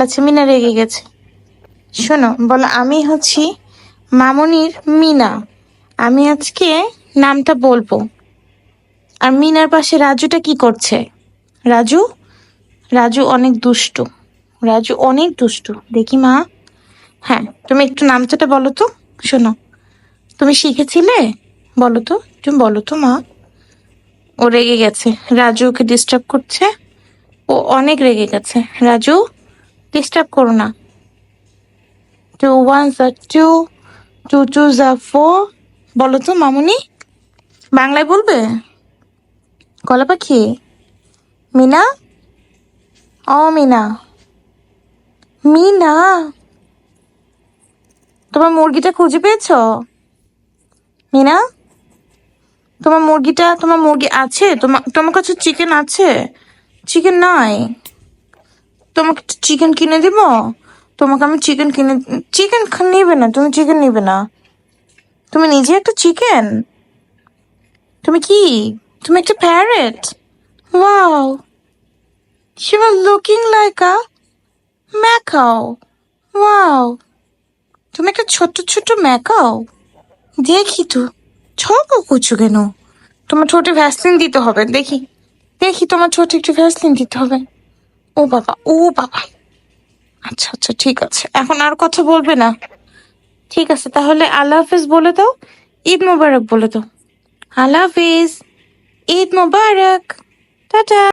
ফেলেছে মিনা রেগে গেছে। শোনো, বলো, আমি হচ্ছি মামনির মিনা। আমি আজকে নামটা বলব। আর মিনার পাশে রাজুটা কি করছে? রাজু? রাজু অনেক দুষ্টু। রাজু অনেক দুষ্টু। দেখি মা। হ্যাঁ তুমি একটু নামটাটা বলো তো। শোনো, তুমি শিখেছিলে? বলো তো, তুমি বলো তো মা। ও রেগে গেছে। রাজু ওকে ডিস্টার্ব করছে। ও অনেক রেগে গেছে। রাজু? ডিস্টার্ব করো না টু ওয়ান আর টু টু টু যা ফোর বলো তো, মামুনি। বাংলায় বলবে? কলা পাখি। মিনা? ও মিনা। মিনা? তোমার মুরগিটা খুঁজে পেয়েছ? মিনা? তোমার মুরগিটা, তোমার মুরগি আছে? তোমার তোমার কাছে চিকেন আছে? চিকেন নাই। তোমাকে চিকেন কিনে দিব? তোমাকে আমি চিকেন কিনে চিকেন নিবে না, তুমি চিকেন নিবে না। তুমি নিজে একটা চিকেন তুমি কি? তুমি একটা parrot wow was looking like a macaw wow তুমি একটা ছোট্ট ছোট্ট ম্যাকাও দেখি তো ছক করছ কেন? তোমার ঠোঁটে ভ্যাসলিন দিতে হবে, দেখি। দেখি তোমার ঠোঁটে একটু ভ্যাসলিন দিতে হবে। ও বাবা ও বাবা। আচ্ছা আচ্ছা ঠিক আছে। এখন আর কথা বলবে না। ঠিক আছে, তাহলে আল্লাহ হাফিজ বলে দাও, ঈদ মোবারক বলে দাও। আল্লাহ হাফিজ, ঈদ মোবারক। টাটা।